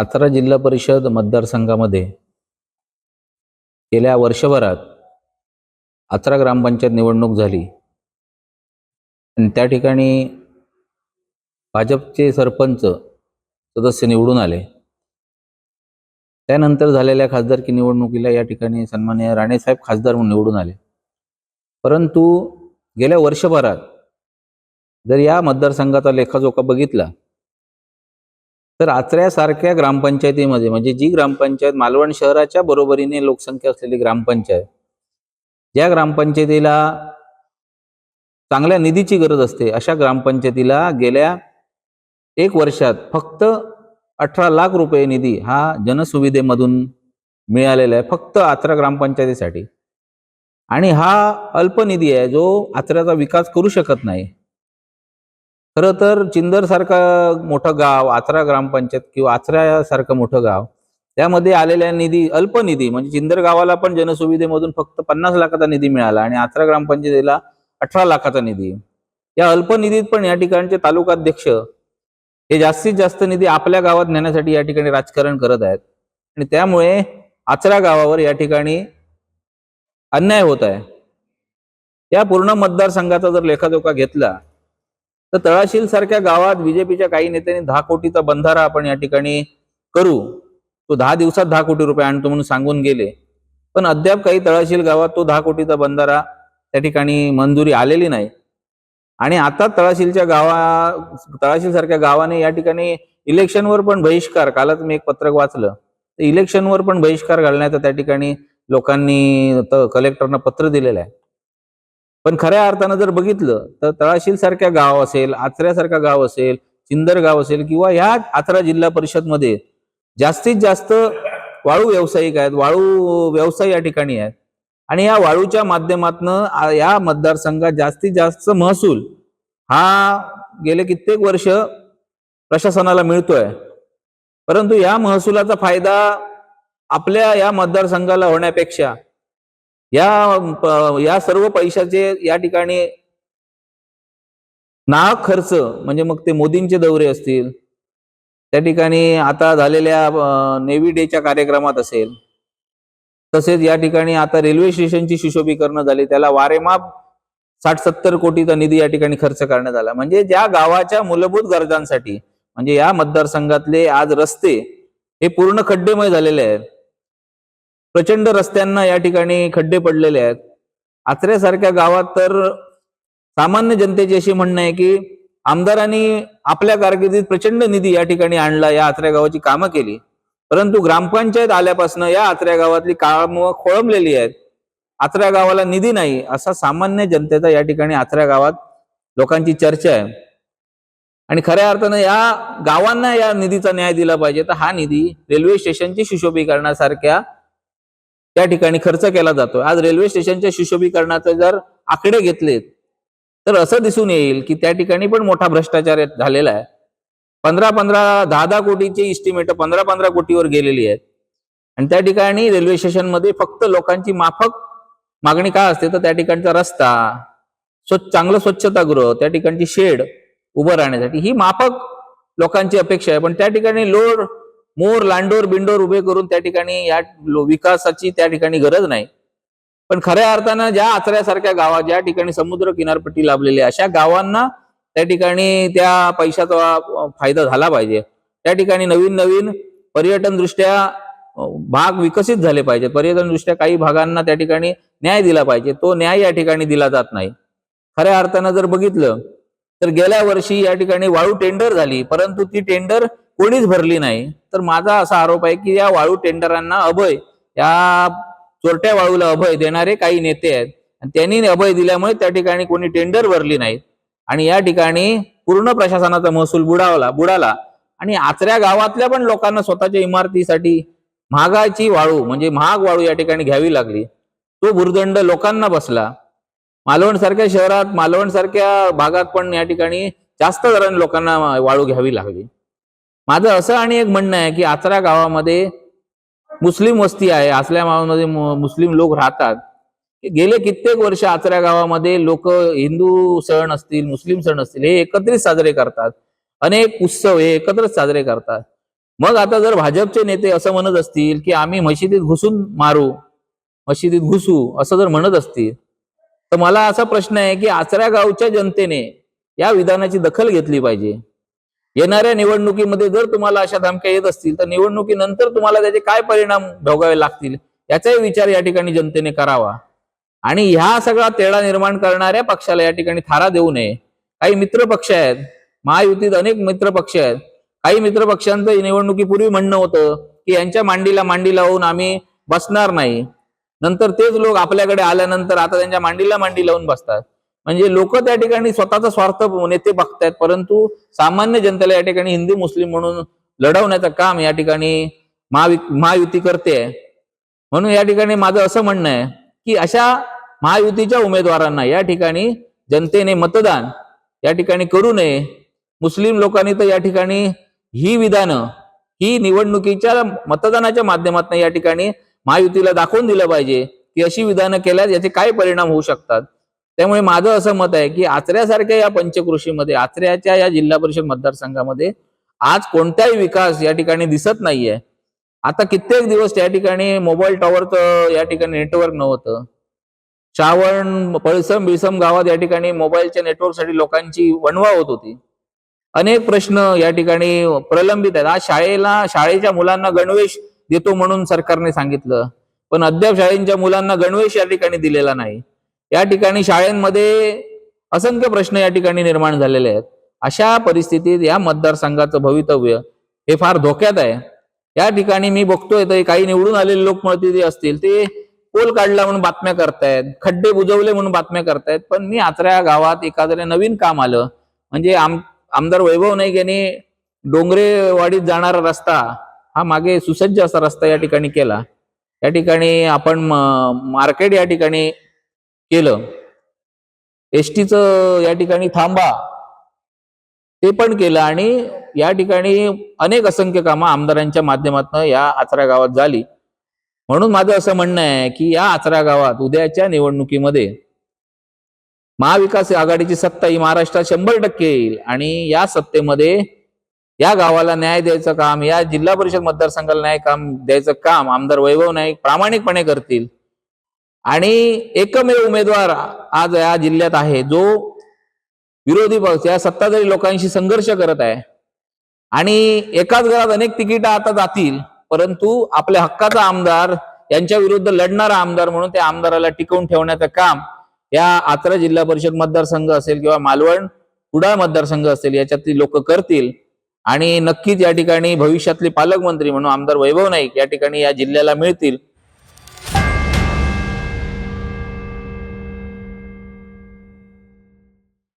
आचरा जिल्हा परिषद मतदारसंघामध्ये गेल्या वर्षभरात आचरा ग्रामपंचायत निवडणूक झाली. आणि त्या ठिकाणी भाजपचे सरपंच सदस्य निवडून आले. त्यानंतर झालेल्या खासदारकी निवडणुकीला या ठिकाणी सन्मान्य राणेसाहेब खासदार म्हणून निवडून आले. परंतु गेल्या वर्षभरात जर या मतदारसंघाचा लेखाजोखा बघितला तर आचऱ्यासारख्या ग्रामपंचायतीमध्ये म्हणजे जी ग्रामपंचायत मालवण शहराच्या बरोबरीने लोकसंख्या असलेली ग्रामपंचायत ज्या ग्रामपंचायतीला चांगल्या निधीची गरज असते अशा ग्रामपंचायतीला गेल्या एक वर्षात फक्त अठरा लाख रुपये निधी हा जनसुविधेमधून मिळालेला आहे फक्त आचरा ग्रामपंचायतीसाठी. आणि हा अल्प निधी आहे जो आचऱ्याचा विकास करू शकत नाही. खरं तर चिंदरसारखं मोठं गाव आचरा ग्रामपंचायत किंवा आचऱ्यासारखं मोठं गाव त्यामध्ये आलेल्या निधी अल्प निधी म्हणजे चिंदर गावाला पण जनसुविधेमधून फक्त पन्नास लाखाचा निधी मिळाला आणि आचरा ग्रामपंचायतीला अठरा लाखाचा निधी. या अल्प निधीत पण या ठिकाणचे तालुकाध्यक्ष हे जास्तीत जास्त निधी आपल्या गावात नेण्यासाठी या ठिकाणी राजकारण करत आहेत. आणि त्यामुळे आचरा गावावर या ठिकाणी अन्याय होत आहे. या पूर्ण मतदारसंघाचा जर लेखाजोखा घेतला तर तळाशील सारख्या गावात बीजेपीच्या काही नेत्यांनी दहा कोटीचा बंधारा आपण या ठिकाणी करू. तो दहा दिवसात दहा कोटी रुपये आणतो म्हणून सांगून गेले. पण अद्याप काही तळाशील गावात तो दहा कोटीचा बंधारा त्या ठिकाणी मंजुरी आलेली नाही. आणि आता तळाशीलच्या गावा तळाशील सारख्या गावाने या ठिकाणी इलेक्शनवर पण बहिष्कार कालच मी एक पत्रक वाचलं. तर इलेक्शनवर पण बहिष्कार घालण्याचा त्या ठिकाणी लोकांनी कलेक्टरना पत्र दिलेलं आहे. पण खऱ्या अर्थानं जर बघितलं तर तळाशील सारख्या गाव असेल आचऱ्यासारखा गाव असेल चिंदर गाव असेल किंवा ह्या आचरा जिल्हा परिषदमध्ये जास्तीत जास्त वाळू व्यावसायिक आहेत वाळू व्यवसाय या ठिकाणी आहेत. आणि या वाळूच्या माध्यमातनं या मतदारसंघात जास्तीत जास्त महसूल हा गेले कित्येक वर्ष प्रशासनाला मिळतोय. परंतु या महसुलाचा फायदा आपल्या या मतदारसंघाला होण्यापेक्षा या या सर्व पैशाचे या ठिकाणी ना खर्च म्हणजे मग ते मोदींचे दौरे असतील त्या ठिकाणी आता झालेल्या नेव्ही डेच्या कार्यक्रमात असेल तसेच या ठिकाणी आता रेल्वे स्टेशनची सुशोभीकरण झाली त्याला वारेमाप साठ सत्तर कोटीचा निधी या ठिकाणी खर्च करण्यात आला. म्हणजे ज्या गावाच्या मूलभूत गरजांसाठी म्हणजे या मतदारसंघातले आज रस्ते हे पूर्ण खड्डेमय झालेले आहेत. प्रचंड रस्त्यांना या ठिकाणी खड्डे पडलेले आहेत. आचऱ्यासारख्या गावात तर सामान्य जनतेची अशी म्हणणं आहे की आमदारांनी आपल्या कारकिर्दीत प्रचंड निधी या ठिकाणी आणला या आचऱ्या गावाची कामं केली. परंतु ग्रामपंचायत आल्यापासून या आचऱ्या गावातली कामं खोळंबलेली आहेत. आचऱ्या गावाला निधी नाही असा सामान्य जनतेचा या ठिकाणी आचऱ्या गावात लोकांची चर्चा आहे. आणि खऱ्या अर्थानं या गावांना या निधीचा न्याय दिला पाहिजे. तर हा निधी रेल्वे स्टेशनची सुशोभीकरणासारख्या त्या ठिकाणी खर्च केला जातो. आज रेल्वे स्टेशनच्या सुशोभीकरणाचे जर आकडे घेतलेत तर असं दिसून येईल की त्या ठिकाणी पण मोठा भ्रष्टाचार झालेला आहे. पंधरा पंधरा दहा दहा कोटीची इस्टिमेट पंधरा पंधरा कोटीवर गेलेली आहेत. आणि त्या ठिकाणी रेल्वे स्टेशनमध्ये फक्त लोकांची माफक मागणी काय असते? तर त्या ठिकाणचा रस्ता स्वच्छ चांगलं स्वच्छतागृह त्या ठिकाणची शेड उभं राहण्यासाठी ही माफक लोकांची अपेक्षा आहे. पण त्या ठिकाणी लोड मोर लांडोर बिंडोर उभे करून त्या ठिकाणी या विकासाची त्या ठिकाणी गरज नाही. पण खऱ्या अर्थानं ज्या आचऱ्यासारख्या गावात ज्या ठिकाणी समुद्र किनारपट्टी लाभलेली अशा गावांना त्या ठिकाणी त्या पैशाचा फायदा झाला पाहिजे. त्या ठिकाणी नवीन नवीन पर्यटन दृष्ट्या भाग विकसित झाले पाहिजे. पर्यटन दृष्ट्या काही भागांना त्या ठिकाणी न्याय दिला पाहिजे. तो न्याय या ठिकाणी दिला जात नाही. खऱ्या अर्थानं जर बघितलं तर गेल्या वर्षी या ठिकाणी वाळू टेंडर झाली परंतु ती टेंडर कोणीच भरली नाही. तर माझा असा आरोप आहे की या वाळू टेंडरांना अभय या चोरट्या वाळूला अभय देणारे काही नेते आहेत. आणि त्यांनी अभय दिल्यामुळे त्या ठिकाणी कोणी टेंडर भरली नाही. आणि या ठिकाणी पूर्ण प्रशासनाचा महसूल बुडावला बुडाला. आणि आचऱ्या गावातल्या पण लोकांना स्वतःच्या इमारतीसाठी महागाची वाळू म्हणजे महाग वाळू या ठिकाणी घ्यावी लागली. तो भुर्दंड लोकांना बसला. मालवण सारख्या शहरात मालवण सारख्या भागात पण या ठिकाणी जास्त दराने लोकांना वाळू घ्यावी लागली. माझं असं आणि एक म्हणणं आहे की आचरा गावामध्ये मुस्लिम वस्ती आहे असल्या गावामध्ये मुस्लिम लोक राहतात. गेले कित्येक वर्ष आचऱ्या गावामध्ये लोक हिंदू सण असतील मुस्लिम सण असतील हे एकत्रित साजरे करतात. अनेक उत्सव हे एकत्रच साजरे करतात. मग आता जर भाजपचे नेते असं म्हणत असतील की आम्ही मशिदीत घुसून मारू मशिदीत घुसू असं जर म्हणत असतील तर मला असा प्रश्न आहे की आचऱ्या गावच्या जनतेने या विधानाची दखल घेतली पाहिजे. येणाऱ्या निवडणुकीमध्ये जर तुम्हाला अशा धमक्या येत असतील तर निवडणुकीनंतर तुम्हाला त्याचे काय परिणाम भोगावे लागतील याचाही विचार या ठिकाणी जनतेने करावा. आणि ह्या सगळा तेढा निर्माण करणाऱ्या पक्षाला या ठिकाणी थारा देऊ नये. काही मित्र पक्ष आहेत महायुतीत अनेक मित्र पक्ष आहेत. काही मित्र पक्षांचं निवडणुकीपूर्वी म्हणणं होतं की यांच्या मांडीला मांडी लावून आम्ही बसणार नाही. नंतर तेच लोक आपल्याकडे आल्यानंतर आता त्यांच्या मांडीला मांडी लावून बसतात. म्हणजे लोक त्या ठिकाणी स्वतःचा स्वार्थ नेते बघतायत परंतु सामान्य जनतेला या ठिकाणी हिंदू मुस्लिम म्हणून लढवण्याचं काम या ठिकाणी महायुती करते म्हणून या ठिकाणी माझं असं म्हणणं आहे की अशा महायुतीच्या उमेदवारांना या ठिकाणी जनतेने मतदान या ठिकाणी करू नये. मुस्लिम लोकांनी तर या ठिकाणी ही विधानं ही निवडणुकीच्या मतदानाच्या माध्यमातून या ठिकाणी महायुतीला दाखवून दिलं पाहिजे की अशी विधानं केल्यास याचे काय परिणाम होऊ शकतात? त्यामुळे माझं असं मत आहे की आचऱ्यासारख्या या पंचकृषीमध्ये आचऱ्याच्या या जिल्हा परिषद मतदारसंघामध्ये आज कोणताही विकास या ठिकाणी दिसत नाहीये. आता कित्येक दिवस त्या ठिकाणी मोबाईल टॉवरचं या ठिकाणी नेटवर्क नव्हतं. श्रावण पळसम बिळसम गावात या ठिकाणी मोबाईलच्या नेटवर्कसाठी लोकांची वणवा होत होती. अनेक प्रश्न या ठिकाणी प्रलंबित आहेत. आज शाळेला शाळेच्या मुलांना गणवेश देतो म्हणून सरकारने सांगितलं. पण अद्याप शाळेच्या मुलांना गणवेश या ठिकाणी दिलेला नाही. या ठिकाणी शाळेमध्ये असंख्य प्रश्न या ठिकाणी निर्माण झालेले आहेत. अशा परिस्थितीत या मतदारसंघाचं भवितव्य हे फार धोक्यात आहे. या ठिकाणी मी बघतोय तर काही निवडून आलेले लोकप्रतिनिधी असतील ते पोल काढला म्हणून बातम्या करतायत खड्डे बुजवले म्हणून बातम्या करतायत पण मी आचऱ्या गावात एखाद्या नवीन काम आलं म्हणजे आम आमदार वैभव नाईक यांनी डोंगरेवाडीत जाणारा रस्ता हा मागे सुसज्ज असा रस्ता या ठिकाणी केला. या ठिकाणी आपण मार्केट या ठिकाणी केलं. एसटीचं या ठिकाणी थांबा. ते पण केलं आणि या ठिकाणी अनेक असंख्य कामं आमदारांच्या माध्यमातून या आचरा गावात झाली. म्हणून माझं असं म्हणणं आहे की या आचरा गावात उद्याच्या निवडणुकीमध्ये महाविकास आघाडीची सत्ता ही महाराष्ट्रात शंभर टक्के येईल आणि या सत्तेमध्ये या गावाला न्याय द्यायचं काम या जिल्हा परिषद मतदारसंघाला न्याय काम द्यायचं काम आमदार वैभव नाईक प्रामाणिकपणे करतील. आणि एकमेव उमेदवार आज या जिल्ह्यात आहे जो विरोधी पक्ष या सत्ताधारी लोकांशी संघर्ष करत आहे. आणि एकाच घरात अनेक तिकीट आता जातील परंतु आपल्या हक्काचा आमदार यांच्या विरुद्ध लढणारा आमदार म्हणून त्या आमदाराला टिकवून ठेवण्याचं काम या आचरा जिल्हा परिषद मतदारसंघ असेल किंवा मालवण कुडाळ मतदारसंघ असेल याच्यातली लोक करतील. आणि नक्कीच या ठिकाणी भविष्यातले पालकमंत्री म्हणून आमदार वैभव नाईक या ठिकाणी या जिल्ह्याला मिळतील.